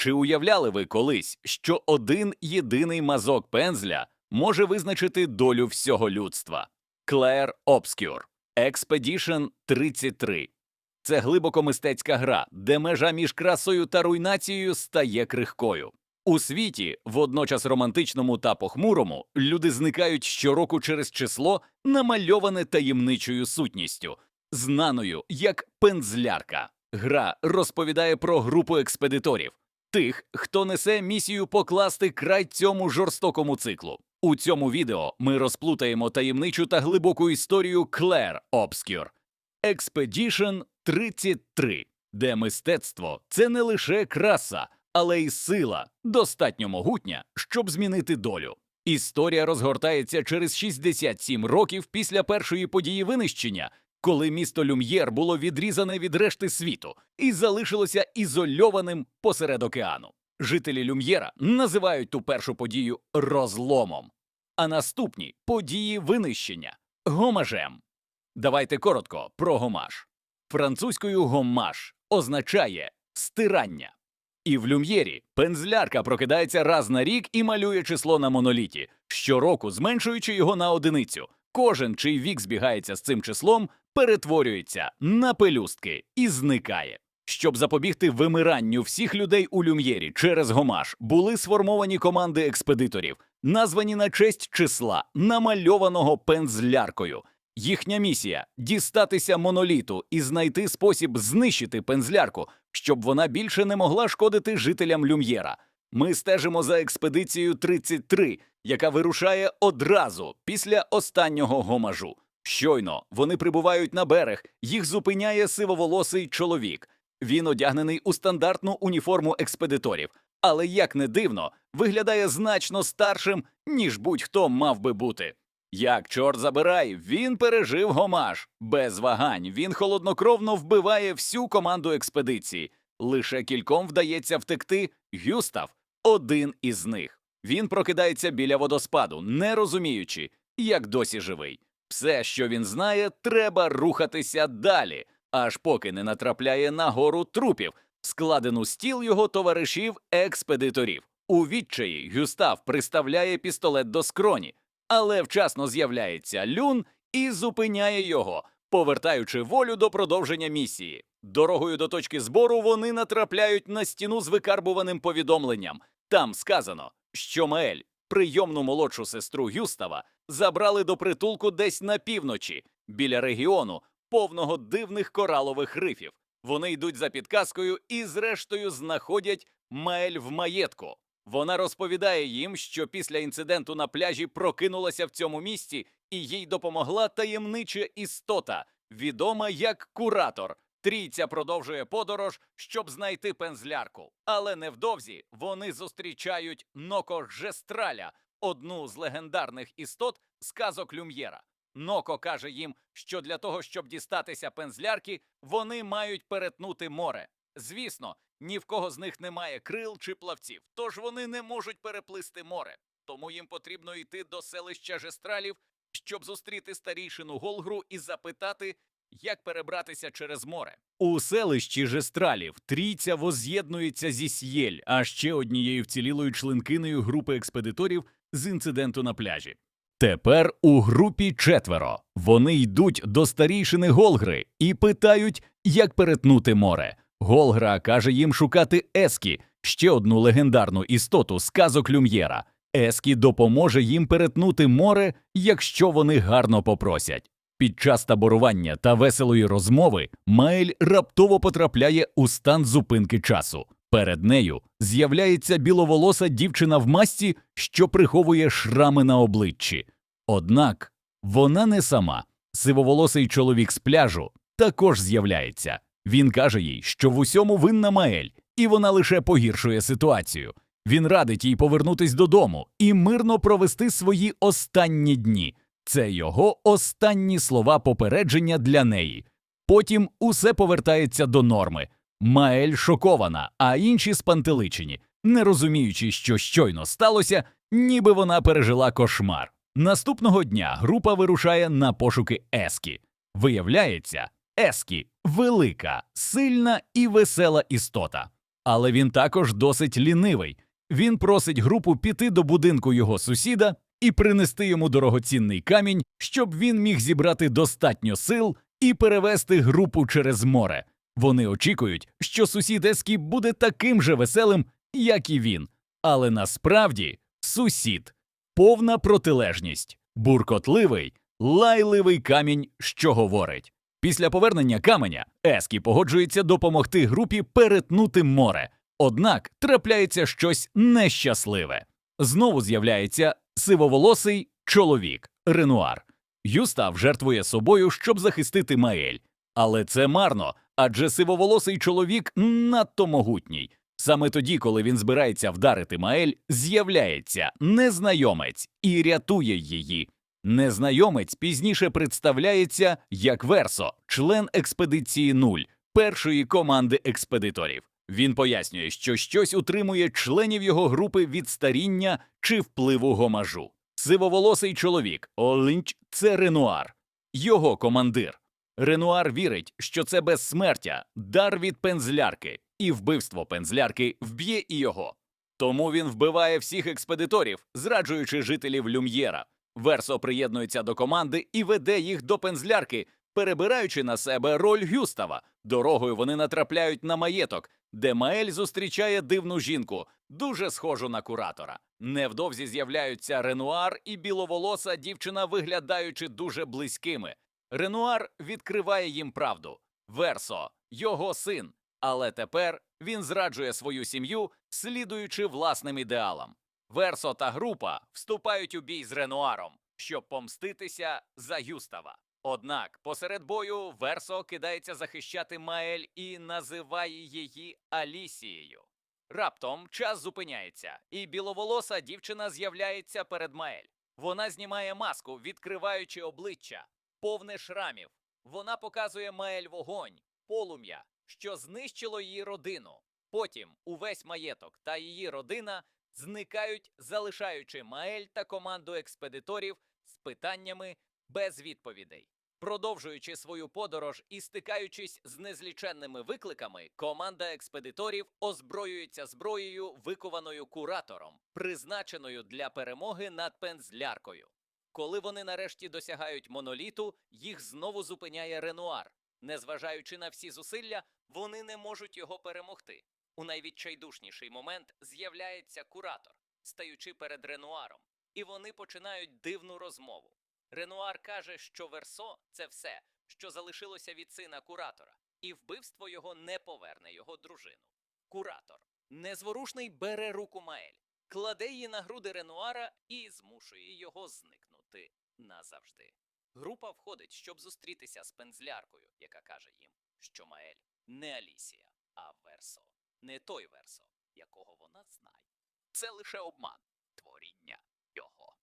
Чи уявляли ви колись, що один єдиний мазок пензля може визначити долю всього людства? Claire Obscure Expedition 33 Це глибоко мистецька гра, де межа між красою та руйнацією стає крихкою. У світі, водночас романтичному та похмурому, люди зникають щороку через число, намальоване таємничою сутністю, знаною як пензлярка. Гра розповідає про групу експедиторів, тих, хто несе місію покласти край цьому жорстокому циклу. У цьому відео ми розплутаємо таємничу та глибоку історію Claire Obscure Expedition 33, де мистецтво це не лише краса, але й сила, достатньо могутня, щоб змінити долю. Історія розгортається через 67 років після першої події винищення, коли місто Люм'єр було відрізане від решти світу і залишилося ізольованим посеред океану. Жителі Люм'єра називають ту першу подію розломом, а наступні події винищення гомажем. Давайте коротко про гомаж. Французькою гомаж означає стирання. І в люм'єрі пензлярка прокидається раз на рік і малює число на моноліті, щороку зменшуючи його на одиницю. Кожен, чий вік збігається з цим числом, перетворюється на пелюстки і зникає. Щоб запобігти вимиранню всіх людей у люм'єрі через гомаж, були сформовані команди експедиторів, названі на честь числа, намальованого пензляркою. Їхня місія дістатися моноліту і знайти спосіб знищити пензлярку, щоб вона більше не могла шкодити жителям Люм'єра. Ми стежимо за експедицією 33, яка вирушає одразу після останнього гомажу. Щойно вони прибувають на берег, їх зупиняє сивоволосий чоловік. Він одягнений у стандартну уніформу експедиторів, але як не дивно, виглядає значно старшим, ніж будь-хто мав би бути. Як чорт забирай, він пережив гомаж. Без вагань він холоднокровно вбиває всю команду експедиції. Лише кільком вдається втекти. Гюстав один із них. Він прокидається біля водоспаду, не розуміючи, як досі живий. Все, що він знає, треба рухатися далі, аж поки не натрапляє на гору трупів, складену стіл його товаришів експедиторів. У відчаї Гюстав приставляє пістолет до скроні, але вчасно з'являється люн і зупиняє його, повертаючи волю до продовження місії. Дорогою до точки збору вони натрапляють на стіну з викарбуваним повідомленням. Там сказано, що Маель, прийомну молодшу сестру Гюстава, забрали до притулку десь на півночі, біля регіону, повного дивних коралових рифів. Вони йдуть за підказкою і, зрештою, знаходять Маель в маєтку. Вона розповідає їм, що після інциденту на пляжі прокинулася в цьому місці, і їй допомогла таємнича істота, відома як куратор. Трійця продовжує подорож, щоб знайти пензлярку. Але невдовзі вони зустрічають Ноко Жестраля, одну з легендарних істот сказок Люм'єра. Ноко каже їм, що для того, щоб дістатися пензлярки, вони мають перетнути море. Звісно, ні в кого з них немає крил чи плавців, тож вони не можуть переплисти море. Тому їм потрібно йти до селища Жестралів, щоб зустріти старійшину Голгру і запитати, як перебратися через море. У селищі Жестралів трійця воз'єднується зі С'єль, а ще однією вцілілою членкиною групи експедиторів з інциденту на пляжі. Тепер у групі четверо. Вони йдуть до старійшини Голгри і питають, як перетнути море. Голгра каже їм шукати Ескі, ще одну легендарну істоту з казок Люм'єра. Ескі допоможе їм перетнути море, якщо вони гарно попросять. Під час таборування та веселої розмови Маель раптово потрапляє у стан зупинки часу. Перед нею з'являється біловолоса дівчина в масці, що приховує шрами на обличчі. Однак вона не сама. Сивоволосий чоловік з пляжу також з'являється. Він каже їй, що в усьому винна Маель, і вона лише погіршує ситуацію. Він радить їй повернутись додому і мирно провести свої останні дні. Це його останні слова попередження для неї. Потім усе повертається до норми. Маель шокована, а інші спантеличені, не розуміючи, що щойно сталося, ніби вона пережила кошмар. Наступного дня група вирушає на пошуки Ескі. Виявляється, Ескі велика, сильна і весела істота. Але він також досить лінивий. Він просить групу піти до будинку його сусіда і принести йому дорогоцінний камінь, щоб він міг зібрати достатньо сил і перевести групу через море. Вони очікують, що сусід Ескі буде таким же веселим, як і він. Але насправді сусід повна протилежність, буркотливий, лайливий камінь, що говорить. Після повернення каменя Ескі погоджується допомогти групі перетнути море. Однак трапляється щось нещасливе. Знову з'являється сивоволосий чоловік Ренуар. Юстав жертвує собою, щоб захистити Маель. Але це марно, адже сивоволосий чоловік надто могутній. Саме тоді, коли він збирається вдарити Маель, з'являється незнайомець і рятує її. Незнайомець пізніше представляється як Версо, член експедиції Нуль, першої команди експедиторів. Він пояснює, що щось утримує членів його групи від старіння чи впливу гомажу. Сивоволосий чоловік Олинч це Ренуар, його командир. Ренуар вірить, що це безсмертя, дар від пензлярки, і вбивство пензлярки вб'є і його. Тому він вбиває всіх експедиторів, зраджуючи жителів Люм'єра. Версо приєднується до команди і веде їх до пензлярки, перебираючи на себе роль Гюстава. Дорогою вони натрапляють на маєток, де Маель зустрічає дивну жінку, дуже схожу на куратора. Невдовзі з'являються Ренуар і біловолоса дівчина, виглядаючи дуже близькими. Ренуар відкриває їм правду. Версо, його син. Але тепер він зраджує свою сім'ю, слідуючи власним ідеалам. Версо та група вступають у бій з Ренуаром, щоб помститися за Юстава. Однак посеред бою Версо кидається захищати Маель і називає її Алісією. Раптом час зупиняється, і біловолоса дівчина з'являється перед Маель. Вона знімає маску, відкриваючи обличчя, повне шрамів. Вона показує Маель вогонь, полум'я, що знищило її родину. Потім увесь маєток та її родина зникають, залишаючи Маель та команду експедиторів з питаннями без відповідей. Продовжуючи свою подорож і стикаючись з незліченними викликами, команда експедиторів озброюється зброєю, викованою куратором, призначеною для перемоги над пензляркою. Коли вони нарешті досягають моноліту, їх знову зупиняє Ренуар. Незважаючи на всі зусилля, вони не можуть його перемогти. У найвідчайдушніший момент з'являється куратор, стаючи перед Ренуаром, і вони починають дивну розмову. Ренуар каже, що Версо це все, що залишилося від сина куратора, і вбивство його не поверне його дружину. Куратор незворушний бере руку Маель, кладе її на груди Ренуара і змушує його зникнути назавжди. Група входить, щоб зустрітися з пензляркою, яка каже їм, що Маель не Алісія, а Версо, не той Версо, якого вона знає. Це лише обман, творіння його.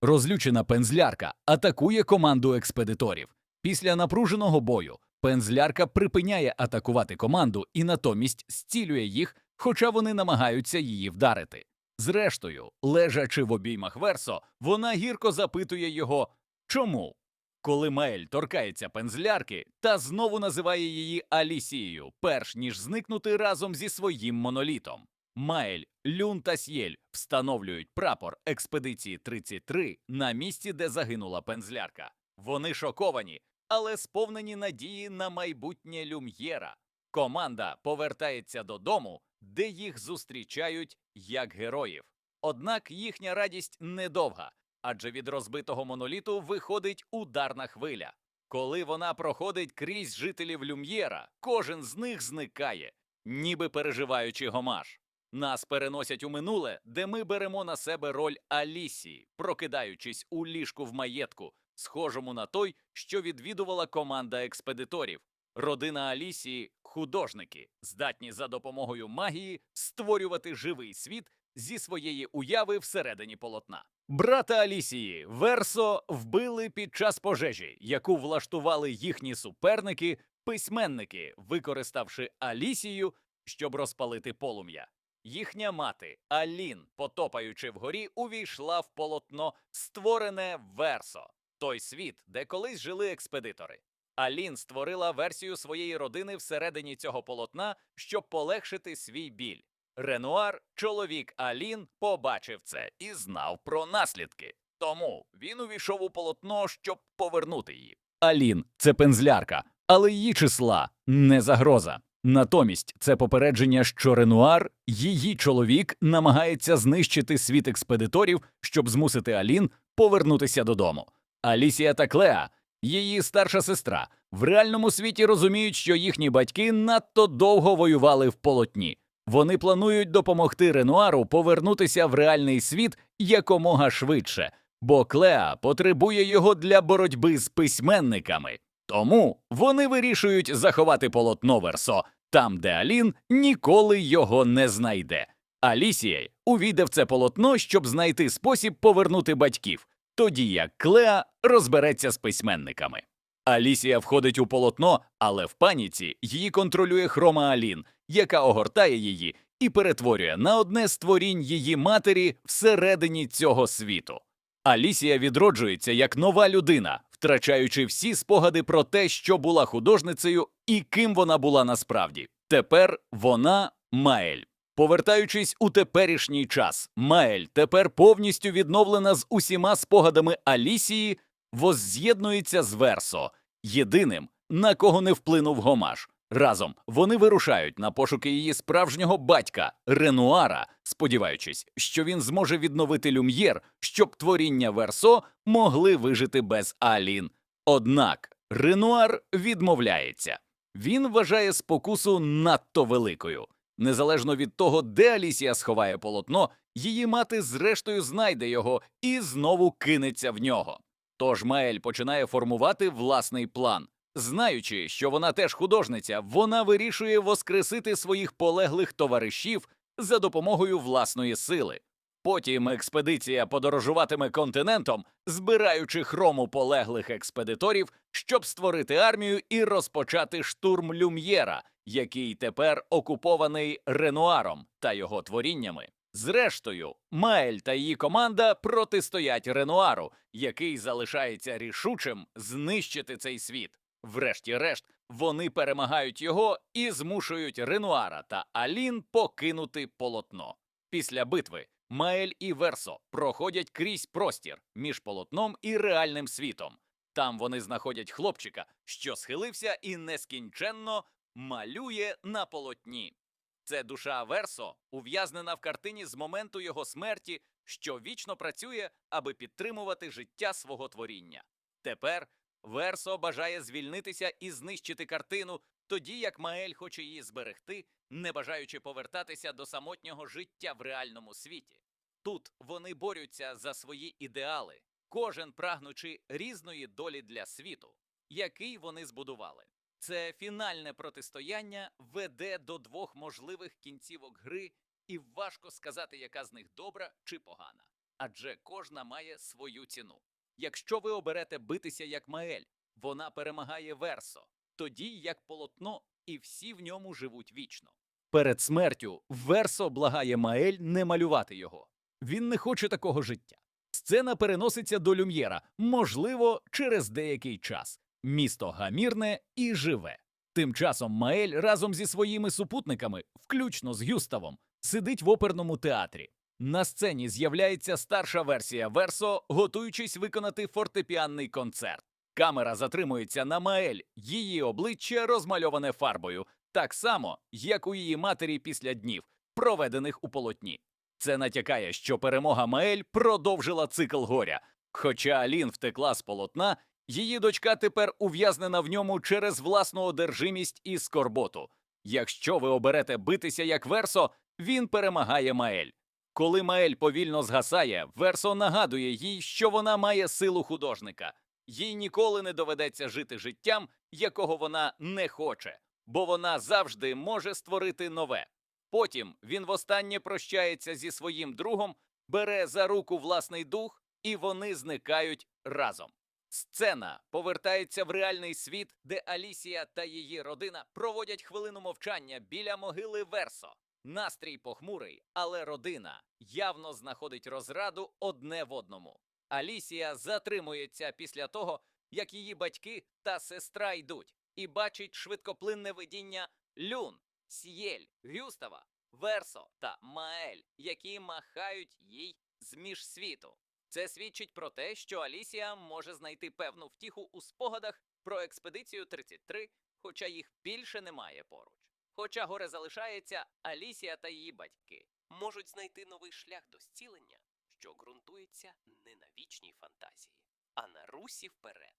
Розлючена пензлярка атакує команду експедиторів. Після напруженого бою пензлярка припиняє атакувати команду і натомість зцілює їх, хоча вони намагаються її вдарити. Зрештою, лежачи в обіймах Версо, вона гірко запитує його чому. Коли Маель торкається пензлярки та знову називає її Алісією, перш ніж зникнути разом зі своїм монолітом. Маель, Люн та Сєль встановлюють прапор експедиції 33 на місці, де загинула пензлярка. Вони шоковані, але сповнені надії на майбутнє Люм'єра. Команда повертається додому, де їх зустрічають як героїв. Однак їхня радість недовга, адже від розбитого моноліту виходить ударна хвиля. Коли вона проходить крізь жителів Люм'єра, кожен з них зникає, ніби переживаючи гомаж. Нас переносять у минуле, де ми беремо на себе роль Алісії, прокидаючись у ліжку в маєтку, схожому на той, що відвідувала команда експедиторів. Родина Алісії художники, здатні за допомогою магії створювати живий світ зі своєї уяви всередині полотна. Брата Алісії Версо вбили під час пожежі, яку влаштували їхні суперники, письменники, використавши Алісію, щоб розпалити полум'я. Їхня мати Алін, потопаючи вгорі, увійшла в полотно, створене Версо, той світ, де колись жили експедитори. Алін створила версію своєї родини всередині цього полотна, щоб полегшити свій біль. Ренуар, чоловік Алін, побачив це і знав про наслідки. Тому він увійшов у полотно, щоб повернути її. Алін це пензлярка, але її числа не загроза. Натомість це попередження, що Ренуар, її чоловік, намагається знищити світ експедиторів, щоб змусити Алін повернутися додому. Алісія та Клеа, її старша сестра, в реальному світі розуміють, що їхні батьки надто довго воювали в полотні. Вони планують допомогти Ренуару повернутися в реальний світ якомога швидше, бо Клеа потребує його для боротьби з письменниками. Тому вони вирішують заховати полотно Версо там, де Алін ніколи його не знайде. Алісія увійде в це полотно, щоб знайти спосіб повернути батьків, тоді як Клеа розбереться з письменниками. Алісія входить у полотно, але в паніці її контролює хрома Алін, яка огортає її і перетворює на одне з творінь її матері всередині цього світу. Алісія відроджується як нова людина, втрачаючи всі спогади про те, що була художницею і ким вона була насправді. Тепер вона Маель. Повертаючись у теперішній час, Маель тепер повністю відновлена з усіма спогадами Алісії, возз'єднується з Версо, єдиним, на кого не вплинув Гомаш. Разом вони вирушають на пошуки її справжнього батька Ренуара, сподіваючись, що він зможе відновити люм'єр, щоб творіння Версо могли вижити без Алін. Однак Ренуар відмовляється. Він вважає спокусу надто великою. Незалежно від того, де Алісія сховає полотно, її мати зрештою знайде його і знову кинеться в нього. Тож Маель починає формувати власний план. Знаючи, що вона теж художниця, вона вирішує воскресити своїх полеглих товаришів за допомогою власної сили. Потім експедиція подорожуватиме континентом, збираючи хрому полеглих експедиторів, щоб створити армію і розпочати штурм Люм'єра, який тепер окупований Ренуаром та його творіннями. Зрештою, Маель та її команда протистоять Ренуару, який залишається рішучим знищити цей світ. Врешті-решт, вони перемагають його і змушують Ренуара та Алін покинути полотно. Після битви Маель і Версо проходять крізь простір між полотном і реальним світом. Там вони знаходять хлопчика, що схилився і нескінченно малює на полотні. Це душа Версо, ув'язнена в картині з моменту його смерті, що вічно працює, аби підтримувати життя свого творіння. Тепер Версо бажає звільнитися і знищити картину, тоді як Маель хоче її зберегти, не бажаючи повертатися до самотнього життя в реальному світі. Тут вони борються за свої ідеали, кожен прагнучи різної долі для світу, який вони збудували. Це фінальне протистояння веде до двох можливих кінцівок гри, і важко сказати, яка з них добра чи погана. Адже кожна має свою ціну. Якщо ви оберете битися як Маель, вона перемагає Версо, тоді як полотно, і всі в ньому живуть вічно. Перед смертю Версо благає Маель не малювати його. Він не хоче такого життя. Сцена переноситься до Люм'єра, можливо, через деякий час. Місто гамірне і живе. Тим часом Маель разом зі своїми супутниками, включно з Гюставом, сидить в оперному театрі. На сцені з'являється старша версія Версо, готуючись виконати фортепіанний концерт. Камера затримується на Маель, її обличчя розмальоване фарбою, так само, як у її матері після днів, проведених у полотні. Це натякає, що перемога Маель продовжила цикл горя. Хоча Алін втекла з полотна, її дочка тепер ув'язнена в ньому через власну одержимість і скорботу. Якщо ви оберете битися як Версо, він перемагає Маель. Коли Маель повільно згасає, Версо нагадує їй, що вона має силу художника. Їй ніколи не доведеться жити життям, якого вона не хоче, бо вона завжди може створити нове. Потім він востаннє прощається зі своїм другом, бере за руку власний дух, і вони зникають разом. Сцена повертається в реальний світ, де Алісія та її родина проводять хвилину мовчання біля могили Версо. Настрій похмурий, але родина явно знаходить розраду одне в одному. Алісія затримується після того, як її батьки та сестра йдуть, і бачить швидкоплинне видіння Люн, Сієль, Гюстава, Версо та Маель, які махають їй з міжсвіту. Це свідчить про те, що Алісія може знайти певну втіху у спогадах про експедицію 33, хоча їх більше немає поруч. Хоча горе залишається, Алісія та її батьки можуть знайти новий шлях до зцілення, що ґрунтується не на вічній фантазії, а на русі вперед.